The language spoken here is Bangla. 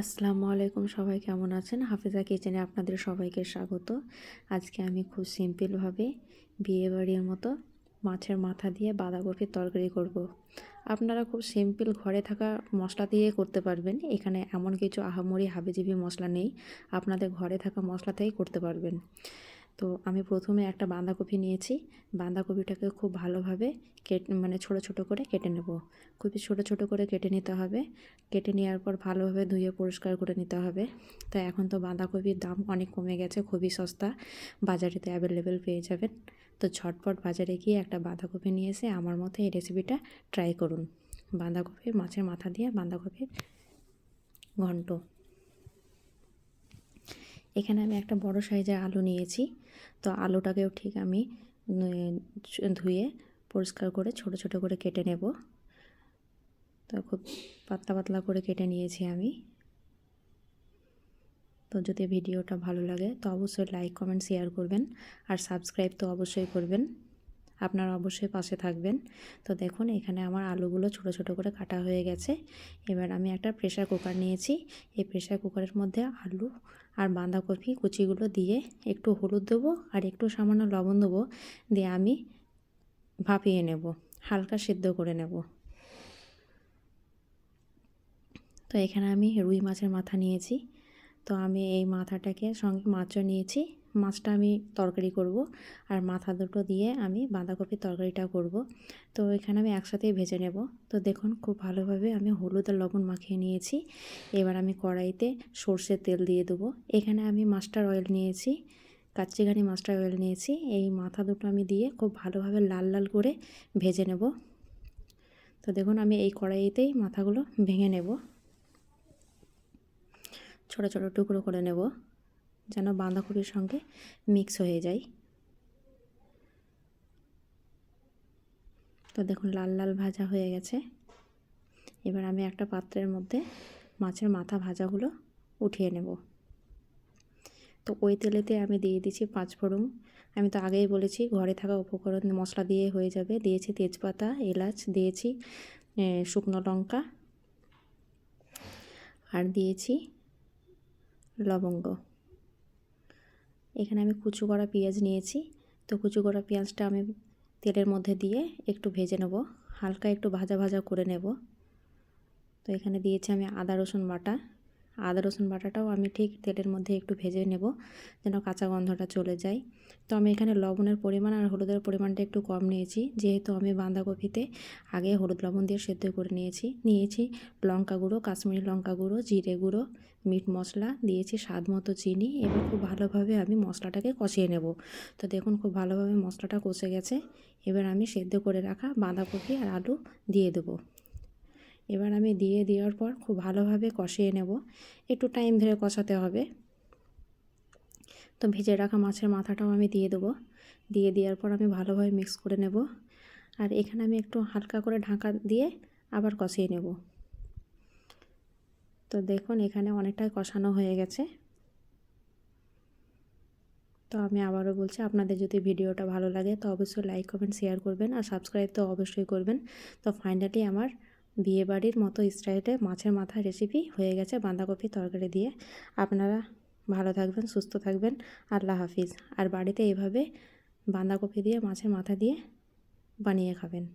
আসসালামু আলাইকুম, সবাই কেমন আছেন? হাফেজা কিচেনে আপনাদের সবাইকে স্বাগত। আজকে আমি খুব সিম্পলভাবে বিয়েবাড়ির মতো মাছের মাথা দিয়ে বাঁধাকপির তরকারি করব। আপনারা খুব সিম্পল ঘরে থাকা মশলা দিয়ে করতে পারবেন। এখানে এমন কিছু আহামরি হাবিজিবি মশলা নেই। আপনাদের ঘরে থাকা মশলা থেকেই করতে পারবেন। তো আমি প্রথমে একটা বাঁধাকপি নিয়েছি। বাঁধাকপিটাকে খুব ভালোভাবে কেটে মানে ছোটো ছোটো করে কেটে নেব। খুবই ছোটো ছোটো করে কেটে নিতে হবে। কেটে নেওয়ার পর ভালোভাবে ধুয়ে পরিষ্কার করে নিতে হবে। তো এখন তো বাঁধাকপির দাম অনেক কমে গেছে, খুবই সস্তা। বাজারেতে অ্যাভেলেবেল পেয়ে যাবেন। তো ঝটপট বাজারে গিয়ে একটা বাঁধাকপি নিয়ে এসে আমার মতো এই রেসিপিটা ট্রাই করুন। বাঁধাকপির মাছের মাথা দিয়ে বাঁধাকপির ঘন্ট। এখানে আমি একটা বড় সাইজের আলু নিয়েছি। তো আলুটাকেও ঠিক আমি ধুয়ে পরিষ্কার করে ছোট ছোট করে কেটে নেব। তো খুব পাতলা পাতলা করে কেটে নিয়েছি আমি। তো যদি ভিডিওটা ভালো লাগে তো অবশ্যই লাইক, কমেন্ট, শেয়ার করবেন। আর সাবস্ক্রাইব তো অবশ্যই করবেন। আপনারা অবশ্যই পাশে থাকবেন। তো দেখুন, এখানে আমার আলুগুলো ছোট ছোট করে কাটা হয়ে গেছে। এবার আমি একটা প্রেশার কুকার নিয়েছি। এই প্রেশার কুকারের মধ্যে আলু আর বাঁধাকপি কুচিগুলো দিয়ে একটু হলুদ দেবো আর একটু সামান্য লবণ দেবো দিয়ে আমি ভাপিয়ে নেব, হালকা সিদ্ধ করে নেব। তো এখানে আমি রুই মাছের মাথা নিয়েছি। তো আমি এই মাথাটাকে সঙ্গে মাছও নিয়েছি। মাছটা আমি তরকারি করব আর মাথা দুটো দিয়ে আমি বাঁধাকপির তরকারিটা করব। তো এখানে আমি একসাথেই ভেজে নেব। তো দেখুন খুব ভালোভাবে আমি হলুদ আর লবণ মাখিয়ে নিয়েছি। এবার আমি কড়াইতে সর্ষের তেল দিয়ে দেবো। এখানে আমি মাস্টার অয়েল নিয়েছি, কাচ্চিঘানি মাস্টার অয়েল নিয়েছি। এই মাথা দুটো আমি দিয়ে খুব ভালোভাবে লাল লাল করে ভেজে নেব। তো দেখুন আমি এই কড়াইতেই মাথাগুলো ভেঙে নেব। ছোটো ছোটো টুকরো করে নেব। যেন বাঁধাকপির সঙ্গে মিক্স হয়ে যায়। তো দেখুন, লাল লাল ভাজা হয়ে গেছে। এবার আমি একটা পাত্রের মধ্যে মাছের মাথা ভাজাগুলো উঠিয়ে নেব। তো ওই তেলেতে আমি দিয়ে দিচ্ছি পাঁচ ফোড়ন। আমি তো আগেই বলেছি, ঘরে থাকা উপকরণ মশলা দিয়ে হয়ে যাবে। দিয়েছি তেজপাতা, এলাচ, দিয়েছি শুকনো লঙ্কা। আর দিয়েছি লবঙ্গ। এখানে আমি কুচু করা পেঁয়াজ নিয়েছি। তো কুচু করা পেঁয়াজটা আমি তেলের মধ্যে দিয়ে একটু ভেজে নেব। হালকা একটু ভাজা ভাজা করে নেব। তো এখানে দিয়েছি আমি আদা রসুন বাটা। আদা, রসুন বাটাটাও আমি ঠিক তেলের মধ্যে একটু ভেজে নেব যেন কাঁচা গন্ধটা চলে যায়। তো আমি এখানে লবণের পরিমাণ আর হলুদের পরিমাণটা একটু কম নিয়েছি। যেহেতু আমি বাঁধাকপিতে আগে হলুদ লবণ দিয়ে সেদ্ধ করে নিয়েছি। নিয়েছি লঙ্কা গুঁড়ো, কাশ্মীরি লঙ্কা গুঁড়ো, জিরে গুঁড়ো, মিট মশলা, দিয়েছি স্বাদ মতো চিনি এবং খুব ভালোভাবে আমি মশলাটাকে কষিয়ে নেব। তো দেখুন খুব ভালোভাবে মশলাটা কষে গেছে। এবার আমি সেদ্ধ করে রাখা বাঁধাকপি আর আলু দিয়ে দেবো। এবার আমি দিয়ে দেওয়ার পর খুব ভালোভাবে কষিয়ে নেব। একটু টাইম ধরে কষাতে হবে। তো ভেজে রাখা মাছের মাথাটাও আমি দিয়ে দেবো। দিয়ে দেওয়ার পর আমি ভালোভাবে মিক্স করে নেব। আর এখানে আমি একটু হালকা করে ঢাকা দিয়ে আবার কষিয়ে নেব। তো দেখুন, এখানে অনেকটাই কষানো হয়ে গেছে। তো আমি আবারও বলছি, আপনাদের যদি ভিডিওটা ভালো লাগে তো অবশ্যই লাইক কমেন্ট শেয়ার করবেন। আর সাবস্ক্রাইব তো অবশ্যই করবেন। তো ফাইনালি আমার বিয়েবাড়ির মতো স্টাইলে মাছের মাথা রেসিপি হয়ে গেছে বাঁধাকপি তরকারি দিয়ে। আপনারা ভালো থাকবেন, সুস্থ থাকবেন। আল্লাহ হাফিজ। আর বাড়িতে এভাবে বাঁধাকপি দিয়ে, মাছের মাথা দিয়ে বানিয়ে খাবেন।